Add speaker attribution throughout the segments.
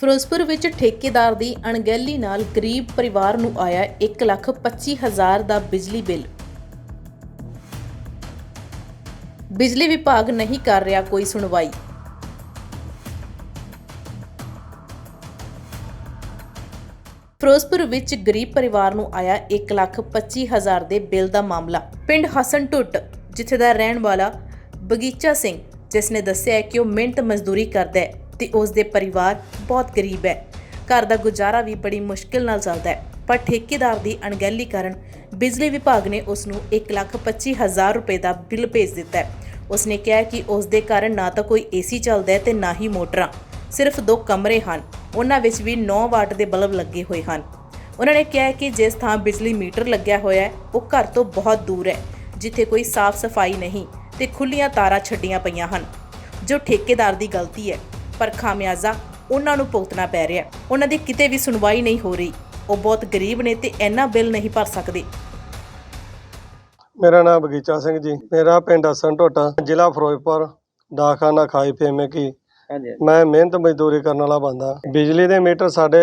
Speaker 1: ਫਿਰੋਜ਼ਪੁਰ ਵਿੱਚ ਠੇਕੇਦਾਰ ਦੀ ਅਣਗਹਿਲੀ ਨਾਲ ਗਰੀਬ ਪਰਿਵਾਰ ਨੂੰ ਆਇਆ 1,25,000 ਦਾ ਬਿਜਲੀ ਬਿੱਲ। ਬਿਜਲੀ ਵਿਭਾਗ ਨਹੀਂ ਕਰ ਰਿਹਾ ਕੋਈ ਸੁਣਵਾਈ। ਫਿਰੋਜ਼ਪੁਰ ਵਿੱਚ ਗਰੀਬ ਪਰਿਵਾਰ ਨੂੰ ਆਇਆ 1,25,000 ਦੇ ਬਿੱਲ ਦਾ ਮਾਮਲਾ। ਪਿੰਡ ਹਸਨ ਟੁੱਟ ਜਿੱਥੇ ਦਾ ਰਹਿਣ ਵਾਲਾ ਬਗੀਚਾ ਸਿੰਘ ਜਿਸ ਨੇ ਦੱਸਿਆ ਕਿ ਉਹ ਮਿਹਨਤ ਮਜ਼ਦੂਰੀ ਕਰਦਾ ਹੈ। ਤੇ ਉਸ ਦੇ ਪਰਿਵਾਰ ਬਹੁਤ ਗਰੀਬ ਹੈ। ਘਰ ਦਾ ਗੁਜ਼ਾਰਾ ਵੀ ਬੜੀ ਮੁਸ਼ਕਿਲ ਨਾਲ ਚੱਲਦਾ ਹੈ ਪਰ ਠੇਕੇਦਾਰ ਦੀ ਅਣਗਹਿਲੀ ਕਾਰਨ ਬਿਜਲੀ ਵਿਭਾਗ ਨੇ ਉਸ ਨੂੰ 1,25,000 ਰੁਪਏ ਦਾ ਬਿੱਲ ਭੇਜ ਦਿੱਤਾ ਹੈ। ਉਸ ਨੇ ਕਿਹਾ ਕਿ ਉਸ ਦੇ ਕਾਰਨ ਨਾ ਤਾਂ ਕੋਈ ਏਸੀ ਚੱਲਦਾ ਹੈ ਤੇ ਨਾ ਹੀ ਮੋਟਰਾਂ ਸਿਰਫ ਦੋ ਕਮਰੇ ਹਨ ਉਹਨਾਂ ਵਿੱਚ ਵੀ 9 ਵਾਟ ਦੇ ਬਲਬ ਲੱਗੇ ਹੋਏ ਹਨ। ਉਹਨਾਂ ਨੇ ਕਿਹਾ ਕਿ ਜਿਸ ਥਾਂ ਬਿਜਲੀ ਮੀਟਰ ਲੱਗਿਆ ਹੋਇਆ ਹੈ ਉਹ ਘਰ ਤੋਂ ਬਹੁਤ ਦੂਰ ਹੈ ਜਿੱਥੇ ਕੋਈ ਸਾਫ਼ ਸਫ਼ਾਈ ਨਹੀਂ ਤੇ ਖੁੱਲੀਆਂ ਤਾਰਾਂ ਛੱਡੀਆਂ ਪਈਆਂ ਹਨ। ਜੋ ਠੇਕੇਦਾਰ ਦੀ ਗਲਤੀ ਹੈ ਪਰ ਖਾਮਿਆਜ਼ਾ ਉਹਨਾਂ ਨੂੰ ਭੁਗਤਣਾ ਪੈ ਰਿਹਾ ਹੈ। ਉਹਨਾਂ ਦੀ ਕਿਤੇ ਵੀ ਸੁਣਵਾਈ ਨਹੀਂ ਹੋ ਰਹੀ। ਉਹ ਬਹੁਤ ਗਰੀਬ ਨੇ ਤੇ ਇੰਨਾ ਬਿੱਲ ਨਹੀਂ ਭਰ ਸਕਦੇ।
Speaker 2: ਮੇਰਾ ਨਾਮ ਬਗੀਚਾ ਸਿੰਘ ਜੀ। ਮੇਰਾ ਪਿੰਡ ਹਸਨ ਟੋਟਾ ਜ਼ਿਲ੍ਹਾ ਫਿਰੋਜ਼ਪੁਰ ਡਾਕਖਾਨਾ ਖਾਈ ਫੇਮੇ ਕੀ। ਮੈਂ ਮਿਹਨਤ ਮਜ਼ਦੂਰੀ ਕਰਨ ਵਾਲਾ ਬੰਦਾ। ਬਿਜਲੀ ਦੇ ਮੀਟਰ ਸਾਡੇ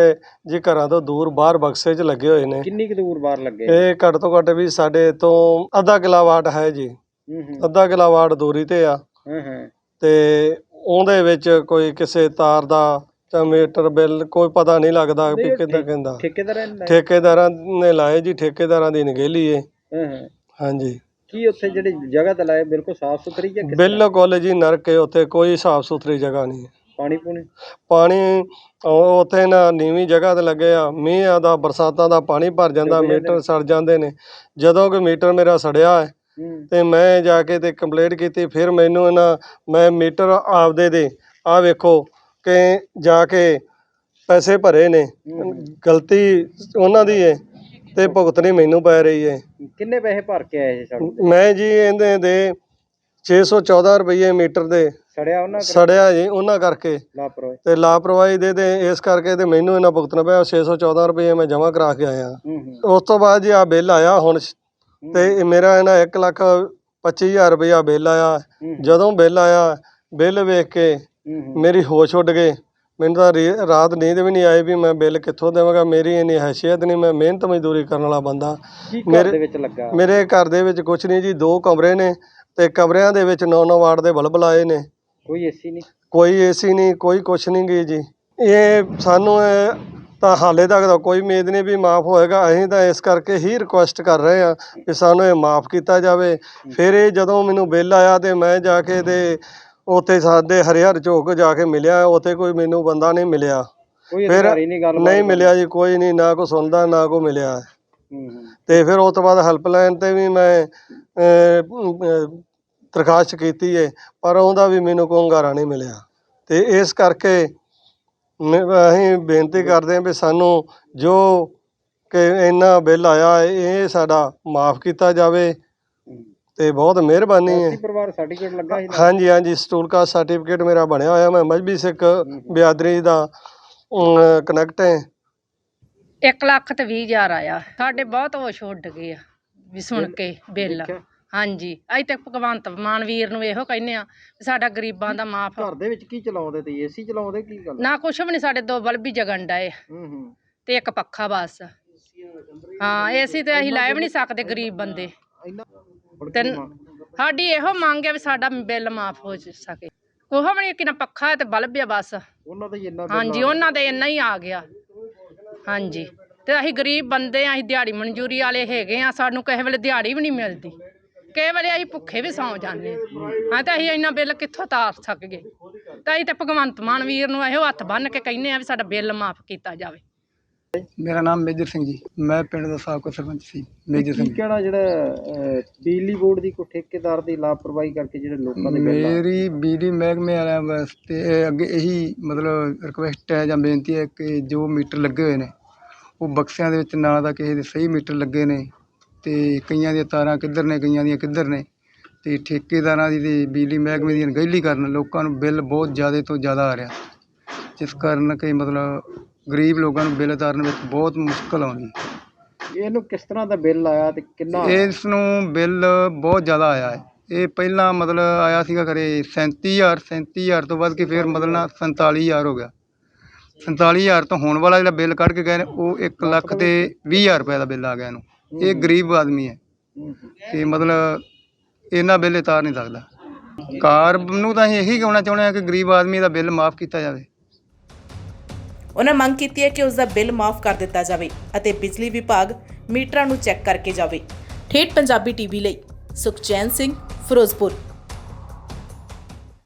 Speaker 2: ਜੀ ਘਰਾਂ ਤੋਂ ਦੂਰ ਬਾਹਰ ਬਕਸੇ 'ਚ ਲੱਗੇ ਹੋਏ ਨੇ।
Speaker 3: ਕਿੰਨੀ ਕੁ ਦੂਰ ਬਾਹਰ ਲੱਗੇ?
Speaker 2: ਇਹ ਘੱਟ ਤੋਂ ਘੱਟ ਵੀ ਸਾਡੇ ਤੋਂ ਅੱਧਾ ਕਿਲਾਵਾਟ ਹੈ ਜੀ।
Speaker 3: ਹੂੰ ਹੂੰ।
Speaker 2: ਅੱਧਾ ਕਿਲਾਵਾਟ ਦੂਰੀ ਤੇ ਆ।
Speaker 3: ਹੂੰ ਹੂੰ।
Speaker 2: ਤੇ ਉਹਦੇ ਵਿੱਚ ਕੋਈ ਕਿਸੇ ਤਾਰ ਦਾ ਜਾਂ ਮੀਟਰ ਬਿੱਲ ਕੋਈ ਪਤਾ ਨਹੀਂ ਲੱਗਦਾ ਵੀ
Speaker 3: ਨਹੀਂ,
Speaker 2: ਕਿੱਦਾਂ
Speaker 3: ਠੇ-
Speaker 2: ਕਹਿੰਦਾ
Speaker 3: ਠੇਕੇਦਾਰ ਨੇ
Speaker 2: ਠੇਕੇਦਾਰਾਂ ਨੇ ਲਾਏ ਜੀ ਠੇਕੇਦਾਰਾਂ ਦੀ ਨਗੇਲੀ ਏ
Speaker 3: ਹੂੰ ਹੂੰ।
Speaker 2: ਹਾਂਜੀ।
Speaker 3: ਕੀ ਉੱਥੇ ਜਿਹੜੀ ਜਗ੍ਹਾ ਤੇ ਲਾਏ? ਬਿਲਕੁਲ ਸਾਫ਼ ਸੁਥਰੀ ਜਾਂ ਕਿਸ ਤਰ੍ਹਾਂ?
Speaker 2: ਬਿਲਕੁਲ ਜੀ ਨਰਕ ਉੱਥੇ ਕੋਈ ਸਾਫ਼ ਸੁਥਰੀ ਜਗ੍ਹਾ ਨਹੀਂ ਹੈ।
Speaker 3: ਪਾਣੀ ਪੂਣੀ?
Speaker 2: ਪਾਣੀ ਉਹ ਉੱਥੇ ਨਾ ਨੀਵੀਂ ਜਗ੍ਹਾ ਤੇ ਲੱਗੇ ਆ। ਮੀਂਹ ਆਦਾ ਬਰਸਾਤਾਂ ਦਾ ਪਾਣੀ ਭਰ ਜਾਂਦਾ
Speaker 3: ਡੁੱਬ ਜਾਂਦੇ।
Speaker 2: ਮੀਟਰ ਸੜ ਜਾਂਦੇ ਨੇ। ਜਦੋਂ ਕਿ ਮੀਟਰ ਮੇਰਾ ਸੜਿਆ ਹੂੰ ਤੇ ਮੈਂ ਜਾ ਕੇ ਤੇ ਕੰਪਲੇਂਟ ਕੀਤੀ ਫਿਰ ਮੈਨੂੰ ਇਹਨਾਂ ਮੈਂ ਮੀਟਰ ਆਪਦੇ ਦੇ ਆ ਵੇਖੋ ਕਿ ਜਾ ਕੇ ਪੈਸੇ ਭਰੇ ਨੇ। ਗਲਤੀ ਉਹਨਾਂ ਦੀ ਹੈ ਤੇ ਭੁਗਤਣੀ ਮੈਨੂੰ ਪੈ ਰਹੀ ਹੈ
Speaker 3: ਕਿੰਨੇ ਪੈਸੇ ਭਰ ਕੇ ਆਏ ਸੀ ਸਾਡੇ
Speaker 2: ਮੈਂ ਜੀ ਇਹਦੇ ਦੇ 614 ਰੁਪਏ ਮੀਟਰ ਦੇ
Speaker 3: ਸੜਿਆ ਉਹਨਾਂ
Speaker 2: ਸੜਿਆ ਜੀ ਉਹਨਾਂ ਕਰਕੇ।
Speaker 3: ਲਾਪਰਵਾਹੀ।
Speaker 2: ਤੇ ਲਾਪਰਵਾਹੀ ਦੇ ਤੇ ਇਸ ਕਰਕੇ ਤੇ ਮੈਨੂੰ ਇਹਨਾਂ ਭੁਗਤਣਾ ਪਿਆ 614 ਰੁਪਏ ਮੈਂ ਜਮ੍ਹਾਂ ਕਰਾ ਕੇ ਆਇਆ। ਉਸ ਤੋਂ ਬਾਅਦ ਜੀ ਆ ਬਿੱਲ ਆਇਆ ਹੁਣ ਤੇ ਇਹ ਮੇਰਾ ਇਹਨਾਂ 1 ਲੱਖ 25000 ਰੁਪਇਆ ਬਿੱਲ ਆਇਆ। ਜਦੋਂ ਬਿੱਲ ਆਇਆ ਬਿੱਲ ਵੇਖ ਕੇ ਮੇਰੀ ਹੋਸ਼ ਉੱਡ ਗਈ। ਮੈਨੂੰ ਤਾਂ ਰੀ- ਰਾਤ ਨੀਂਦ ਵੀ ਨਹੀਂ ਆਈ ਵੀ ਮੈਂ ਬਿੱਲ ਕਿੱਥੋਂ ਦੇਵਾਂਗਾ। ਮੇਰੀ ਇੰਨੀ ਹੈਸੀਅਤ ਨਹੀਂ ਮੈਂ ਮਿਹਨਤ ਮਜ਼ਦੂਰੀ ਕਰਨ ਵਾਲਾ ਬੰਦਾ।
Speaker 3: ਕੀ ਘਰ
Speaker 2: ਮੇਰੇ-
Speaker 3: ਦੇ ਵਿੱਚ ਲੱਗਾ?
Speaker 2: ਮੇਰੇ ਘਰ ਦੇ ਵਿੱਚ ਕੁਝ ਨਹੀਂ ਜੀ ਦੋ ਕਮਰੇ ਨੇ ਤੇ ਕਮਰਿਆਂ ਦੇ ਵਿੱਚ 9-9 ਵਾਟ ਦੇ ਬਲਬ ਲਾਏ ਨੇ।
Speaker 3: ਕੋਈ ਏਸੀ ਨਹੀਂ?
Speaker 2: ਕੋਈ ਏਸੀ ਨਹੀਂ ਕੋਈ ਕੁਛ ਨਹੀਂ ਗੀ ਜੀ। ਇਹ ਸਾਨੂੰ ਇਹ ਤਾਂ ਹਾਲੇ ਤੱਕ ਤਾਂ ਕੋਈ ਉਮੀਦ ਨਹੀਂ ਵੀ ਮਾਫ ਹੋਏਗਾ। ਅਸੀਂ ਤਾਂ ਇਸ ਕਰਕੇ ਹੀ ਰਿਕੁਐਸਟ ਕਰ ਰਹੇ ਹਾਂ ਕਿ ਸਾਨੂੰ ਇਹ ਮਾਫ ਕੀਤਾ ਜਾਵੇ। ਫਿਰ ਇਹ ਜਦੋਂ ਮੈਨੂੰ ਬਿੱਲ ਆਇਆ ਤੇ ਮੈਂ ਜਾ ਕੇ ਤੇ ਉੱਥੇ ਸਾਡੇ ਹਰਿਹਰ ਚੌਕ ਜਾ ਕੇ ਮਿਲਿਆ। ਉੱਥੇ ਕੋਈ ਮੈਨੂੰ ਬੰਦਾ ਨਹੀਂ ਮਿਲਿਆ।
Speaker 3: ਕੋਈ
Speaker 2: ਫਿਰ
Speaker 3: ਅਧਿਕਾਰੀ ਨਹੀਂ ਗੱਲ
Speaker 2: ਨਹੀਂ ਮਿਲਿਆ ਜੀ ਕੋਈ ਨਹੀਂ ਨਾ ਕੋਈ ਸੁਣਦਾ ਨਾ ਕੋਈ ਮਿਲਿਆ। ਤੇ ਫਿਰ ਉਸ ਤੋਂ ਬਾਅਦ ਹੈਲਪਲਾਈਨ ਤੇ ਵੀ ਮੈਂ ਦਰਖਾਸਤ ਕੀਤੀ ਹੈ ਪਰ ਉਹਦਾ ਵੀ ਮੈਨੂੰ ਕੋਈ ਹੁੰਗਾਰਾ ਨਹੀਂ ਮਿਲਿਆ। ਤੇ ਇਸ ਕਰਕੇ ਮੈਂ- ਅਸੀਂ ਬੇਨਤੀ ਕਰਦੇ ਹਾਂ ਵੀ ਸਾਨੂੰ ਜੋ ਕਿ ਇੰਨਾ ਬਿੱਲ ਆਇਆ ਇਹ ਸਾਡਾ ਮਾਫ ਕੀਤਾ ਜਾਵੇ। ਤੇ ਬਹੁਤ ਮਿਹਰਬਾਨੀ ਹੈ
Speaker 3: ਪਰਿਵਾਰ ਸਰਟੀਫਿਕੇਟ ਲੱਗਾ ਸੀ?
Speaker 2: ਹਾਂਜੀ ਹਾਂਜੀ ਸਟੂਲ ਕਾਸਟ ਸਰਟੀਫਿਕੇਟ ਮੇਰਾ ਬਣਿਆ ਹੋਇਆ ਮੈਂ ਮਜਬੀ ਸਿੱਖ ਬਿਆਦਰੀ ਦਾ ਕਨੈਕਟ ਹੈ
Speaker 4: ਇੱਕ ਲੱਖ ਤੇ ਵੀਹ ਹਜ਼ਾਰ ਆਇਆ ਸਾਡੇ ਬਹੁਤ ਹੋਸ਼ ਉੱਡ ਗਏ ਆ ਵੀ ਸੁਣ ਕੇ ਬਿੱਲ? ਹਾਂਜੀ ਅਸੀਂ ਤੇ ਭਗਵੰਤ ਮਾਨ ਵੀਰ ਨੂੰ ਇਹੋ ਕਹਿੰਦੇ ਆ ਸਾਡਾ ਗਰੀਬਾਂ ਦਾ ਮਾਫ
Speaker 3: ਘਰ ਦੇ ਵਿੱਚ ਕੀ ਚਲਾਉਂਦੇ ਤੇ ਏਸੀ ਚਲਾਉਂਦੇ ਕੀ ਗੱਲ?
Speaker 4: ਨਾ ਕੁਛ ਵੀ ਨਹੀਂ ਸਾਡੇ ਦੋ ਬਲਬ ਹੀ ਜਗਣ ਡਏ।
Speaker 3: ਹੂੰ ਹੂੰ।
Speaker 4: ਤੇ ਇੱਕ ਪੱਖਾ ਬਸ। ਹਾਂ ਏਸੀ ਤੇ ਅਸੀਂ ਲੈ ਵੀ ਨਹੀਂ ਸਕਦੇ ਗਰੀਬ ਬੰਦੇ।
Speaker 3: ਇੰਨਾ?
Speaker 4: ਸਾਡੀ ਇਹੋ ਮੰਗ ਹੈ ਵੀ ਸਾਡਾ ਬਿੱਲ ਮਾਫ ਹੋ ਸਕੇ। ਕੋਹ ਵੀ ਨਹੀਂ ਕਿ ਨਾ ਪੱਖਾ ਹੈ ਤੇ ਬਲਬ ਆ ਬਸ।
Speaker 3: ਉਹਨਾਂ ਦਾ ਹੀ ਇੰਨਾ ਬਿੱਲ
Speaker 4: ਹਾਂਜੀ ਉਹਨਾਂ ਦੇ ਇੰਨਾ ਹੀ ਆ ਗਿਆ। ਹਾਂਜੀ। ਤੇ ਅਸੀਂ ਗਰੀਬ ਬੰਦੇ ਆ ਅਸੀਂ ਦਿਹਾੜੀ ਮਨਜ਼ੂਰੀ ਵਾਲੇ ਹੈਗੇ ਆ ਸਾਨੂੰ ਕਿਸੇ ਵੇਲੇ ਦਿਹਾੜੀ ਵੀ ਨਹੀਂ ਮਿਲਦੀ। ਕਿਸੇ ਵੇਲੇ ਅਸੀਂ ਭੁੱਖੇ ਵੀ ਸੌਂ ਜਾਂਦੇ ਹਾਂ। ਹਾਂ ਤਾਂ ਅਸੀਂ ਇੰਨਾ ਬਿੱਲ ਕਿੱਥੋਂ ਤਾਰ ਸਕਗੇ ਤਾਂ ਅਸੀਂ ਤੇ ਭਗਵੰਤ ਮਾਨ ਵੀਰ ਨੂੰ ਇਹੋ ਹੱਥ ਬੰਨ ਕੇ ਕਹਿੰਦੇ ਆ ਵੀ ਸਾਡਾ ਬਿੱਲ ਮਾਫ ਕੀਤਾ ਜਾਵੇ।
Speaker 5: ਮੇਰਾ ਨਾਮ ਮੇਜਰ ਸਿੰਘ ਜੀ। ਮੈਂ ਪਿੰਡ ਦਾ ਸਾਬਕਾ ਸਰਪੰਚ ਸੀ ਮੇਜਰ
Speaker 3: ਕੀ
Speaker 5: ਸਿੰਘ
Speaker 3: ਕਿਹੜਾ ਜਿਹੜਾ ਬਿਜਲੀ ਬੋਰਡ ਦੀ ਕੋਈ ਠੇਕੇਦਾਰ ਦੀ ਲਾਪਰਵਾਹੀ ਕਰਕੇ ਜਿਹੜੇ ਲੋਕਾਂ ਦੇ
Speaker 5: ਮੇਰੀ ਬਿਜਲੀ ਮਹਿਕਮੇ ਵਾਲਿਆਂ ਵਾਸਤੇ ਅੱਗੇ ਇਹੀ ਮਤਲਬ ਰਿਕੁਐਸਟ ਹੈ ਜਾਂ ਬੇਨਤੀ ਹੈ ਕਿ ਜੋ ਮੀਟਰ ਲੱਗੇ ਹੋਏ ਨੇ ਉਹ ਬਕਸਿਆਂ ਦੇ ਵਿੱਚ ਨਾ ਤਾਂ ਕਿਸੇ ਦੇ ਸਹੀ ਮੀਟਰ ਲੱਗੇ ਨੇ ਤੇ ਕਈਆਂ ਦੀਆਂ ਤਾਰਾਂ ਕਿੱਧਰ ਨੇ ਕਈਆਂ ਦੀਆਂ ਕਿੱਧਰ ਨੇ। ਤੇ ਠੇਕੇਦਾਰਾਂ ਦੀ ਤੇ ਬਿਜਲੀ ਮਹਿਕਮੇ ਦੀ ਅਣਗਹਿਲੀ ਕਾਰਨ ਲੋਕਾਂ ਨੂੰ ਬਿੱਲ ਬਹੁਤ ਜ਼ਿਆਦਾ ਤੋਂ ਜ਼ਿਆਦਾ ਆ ਰਿਹਾ। ਜਿਸ ਕਾਰਨ ਕਿ ਮਤਲਬ ਗਰੀਬ ਲੋਕਾਂ ਨੂੰ ਬਿੱਲ ਉਤਾਰਨ ਵਿੱਚ ਬਹੁਤ ਮੁਸ਼ਕਲ ਆਉਂਦੀ
Speaker 3: ਇਹਨੂੰ ਕਿਸ ਤਰ੍ਹਾਂ ਦਾ ਬਿੱਲ ਆਇਆ ਤੇ ਕਿੰਨਾ
Speaker 5: ਇਸ ਨੂੰ ਬਿੱਲ ਬਹੁਤ ਜ਼ਿਆਦਾ ਆਇਆ ਹੈ। ਇਹ ਪਹਿਲਾਂ ਮਤਲਬ ਆਇਆ ਸੀਗਾ ਕਰੇ 37000 37000 ਤੋਂ ਵੱਧ ਕੇ ਫਿਰ ਮਤਲਬ ਨਾ 47000 ਹੋ ਗਿਆ। 47000 ਤੋਂ ਹੋਣ ਵਾਲਾ ਜਿਹੜਾ ਬਿੱਲ ਕੱਢ ਕੇ ਗਏ ਨੇ ਉਹ 1 ਲੱਖ ਤੇ 20000 ਰੁਪਏ ਦਾ ਬਿੱਲ ਆ ਗਿਆ ਇਹਨੂੰ। ਇਹ ਗਰੀਬ ਆਦਮੀ ਹੈ। ਤੇ ਮਤਲਬ ਇਹਨਾਂ ਬਿੱਲ ਤਾਰ ਨਹੀਂ ਸਕਦਾ। ਕਾਰ ਨੂੰ ਤਾਂ ਅਸੀਂ ਇਹੀ ਕਹਿਣਾ ਚਾਹੁੰਦੇ ਹਾਂ ਕਿ ਗਰੀਬ ਆਦਮੀ ਦਾ ਬਿੱਲ ਮਾਫ ਕੀਤਾ ਜਾਵੇ।
Speaker 1: ਉਹਨਾਂ ਮੰਗ ਕੀਤੀ ਹੈ ਕਿ ਉਸ ਦਾ ਬਿੱਲ ਮਾਫ ਕਰ ਦਿੱਤਾ ਜਾਵੇ ਅਤੇ ਬਿਜਲੀ ਵਿਭਾਗ ਮੀਟਰਾਂ ਨੂੰ ਚੈੱਕ ਕਰਕੇ ਜਾਵੇ। ਠੇਠ ਪੰਜਾਬੀ ਟੀਵੀ ਲਈ ਸੁਖਚੈਨ ਸਿੰਘ, ਫਿਰੋਜ਼ਪੁਰ।